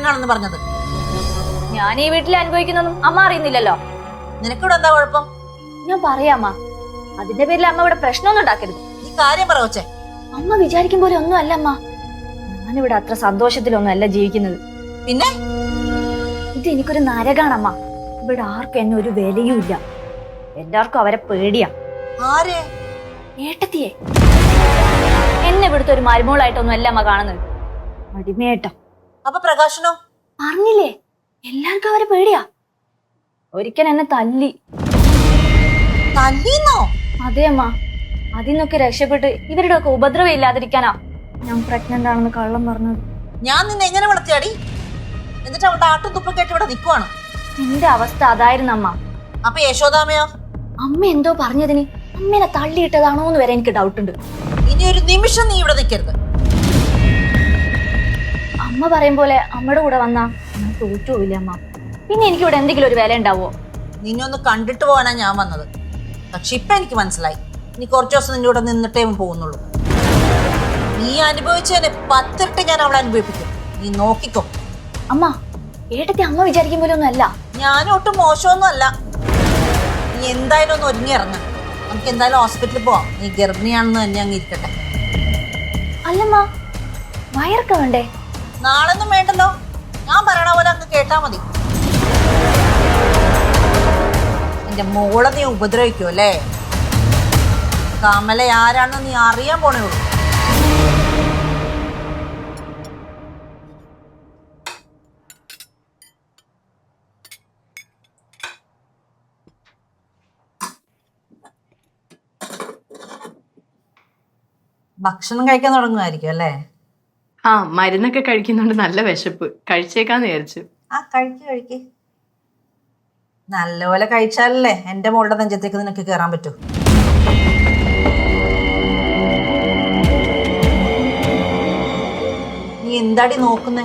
ചേട്ടനാണെന്ന് പറഞ്ഞത്. ഞാൻ ഈ വീട്ടിൽ അനുഭവിക്കുന്നൊന്നും അമ്മ അറിയുന്നില്ലല്ലോ. നിനക്കിവിടെ എന്താ കുഴപ്പം? ഞാൻ പറയാമ്മ അതിന്റെ പേരിൽ അമ്മ ഇവിടെ പ്രശ്നമൊന്നും ഉണ്ടാക്കരുത്. നീ കാര്യം പറ കൊച്ചേ. അമ്മ വിചാരിക്കും പോലെ ഒന്നും അല്ല അമ്മ. ഞാനിവിടെ അത്ര സന്തോഷത്തിലൊന്നും അല്ല ജീവിക്കുന്നത്. പിന്നെ? ഇത് എനിക്കൊരു നരകാണമ്മ ഇവിടെ ആർക്കും എന്നെ ഒരു വിലയും ഇല്ല. എല്ലാവർക്കും അവരെ പേടിയാ. ആരെ? ഏട്ടത്തിയെ. എന്നെ ഇവിടുത്തെ ഒരു മരുമോളായിട്ടൊന്നും അല്ല അമ്മ കാണുന്നത്. അടിമേട്ടം അപ്പൊ പ്രകാശനോ? പറഞ്ഞില്ലേ? എല്ലാവർക്കും അവരെ പേടിയാ. ഒരിക്കൽ എന്നെ തല്ലി. തല്ലിന്നോ? അതെ അമ്മ. അതിന്നൊക്കെ രക്ഷപ്പെട്ട് ഇവരുടെ ഒക്കെ ഉപദ്രവം ഇല്ലാതിരിക്കാനാ ഞാൻ പ്രഗ്നന്റ് ആണെന്ന് കള്ളം പറഞ്ഞത്. ഞാൻ നിന്നെ എങ്ങനെ വളർത്തിയാടി? എന്നിട്ട് അവളുടെ ആട്ടും തുപ്പ കേട്ട് ഇവിടെ നിൽക്കുവാണ് നിന്റെ അവസ്ഥ അതായിരുന്നു അമ്മ. അപ്പൊ യശോദാമയോ അമ്മ എന്തോ പറഞ്ഞതിന് അമ്മേനെ തള്ളിയിട്ടതാണോ എന്ന് വരെ എനിക്ക് ഡൗട്ട് ഉണ്ട്. ഇനി ഒരു നിമിഷം നീ ഇവിടെ നിൽക്കരുത്. അമ്മ പറയും പോലെ അമ്മയുടെ കൂടെ വന്നാ ഞാൻ തോറ്റുപോവില്ല അമ്മ? പിന്നെ എനിക്ക് ഇവിടെ എന്തെങ്കിലും ഒരു വില ഉണ്ടാവോ? നിന്നെ ഒന്ന് കണ്ടിട്ട് പോകാനാ ഞാൻ വന്നത്. പക്ഷെ ഇപ്പൊ എനിക്ക് മനസ്സിലായി. നീ കുറച്ചു ദിവസം നിന്റെ കൂടെ നിന്നിട്ടേ പോകുന്നുള്ളൂ. നീ അനുഭവിച്ചതിന് പത്തിരട്ട് ഞാൻ അവളെ അനുഭവിപ്പിക്കും. നീ നോക്കിക്കോ. അമ്മ ഏട്ടത്തെ അമ്മ വിചാരിക്കും പോലെ ഒന്നും അല്ല ഞാനും ഒട്ടും മോശമൊന്നും അല്ല നീ എന്തായാലും ഒന്ന് ഒരുങ്ങി ഇറങ്ങാം. നമുക്ക് എന്തായാലും ഹോസ്പിറ്റലിൽ പോവാം. നീ ഗർഭിണിയാണെന്ന് തന്നെ അങ്ങ് ഇരിക്കട്ടെ. അല്ലമ്മ വയറൊക്കെ വേണ്ടേ? നാളൊന്നും വേണ്ടല്ലോ. ഞാൻ പറയണ പോലെ അങ്ങ് കേട്ടാ മതി. എന്റെ മോളെ നീ ഉപദ്രവിക്കൂ അല്ലേ? കമല ആരാണെന്ന് നീ അറിയാൻ പോണേ ഉള്ളൂ. ഭക്ഷണം കഴിക്കാൻ തുടങ്ങുമായിരിക്കും അല്ലേ? ആ മരുന്നൊക്കെ കഴിക്കുന്നുണ്ട്. നല്ല വിശപ്പ്. കഴിച്ചേക്കാന്ന് വിചാരിച്ചു. ആ കഴിക്ക് കഴിക്ക്. നല്ലപോലെ കഴിച്ചാലല്ലേ എന്റെ മോളുടെ നെഞ്ചത്തേക്ക് നിനക്ക് കേറാൻ പറ്റൂ. നീ എന്താടി നോക്കുന്നേ?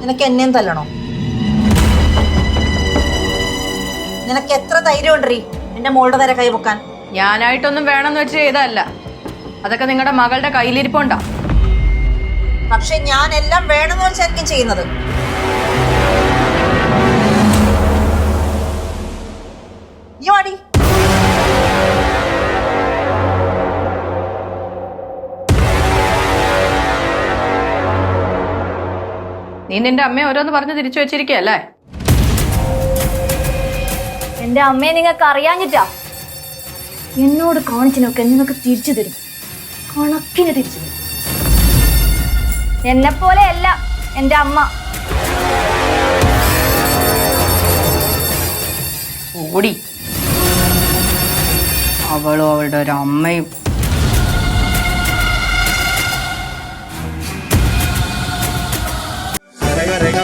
നിനക്ക് എന്നെയും തല്ലണോ? നിനക്ക് എത്ര ധൈര്യം ഉണ്ടീ എന്റെ മോളുടെ നേരെ കൈ പൊക്കാൻ? ഞാനായിട്ടൊന്നും വേണമെന്ന് വെച്ച് ചെയ്തതല്ല. അതൊക്കെ നിങ്ങളുടെ മകളുടെ കയ്യിലിരിപ്പുണ്ടാ? പക്ഷെ ഞാൻ എല്ലാം വേണമെന്ന് വെച്ചായിരിക്കും ചെയ്യുന്നത്. നീ നിന്റെ അമ്മയെ ഓരോന്ന് പറഞ്ഞ് തിരിച്ചു വെച്ചിരിക്കല്ലേ എന്റെ അമ്മയെ നിങ്ങൾക്ക് അറിയാഞ്ഞിട്ടാ? എന്നോട് കാണിച്ചിനൊക്കെ നിങ്ങൾക്ക് തിരിച്ചു തരും. കണക്കിന് തിരിച്ചു തരും. എന്നെ പോലെയല്ല എന്റെ അമ്മ. ഓടി. അവളും അവളുടെ ഒരു അമ്മയും. രേഖ രേഖ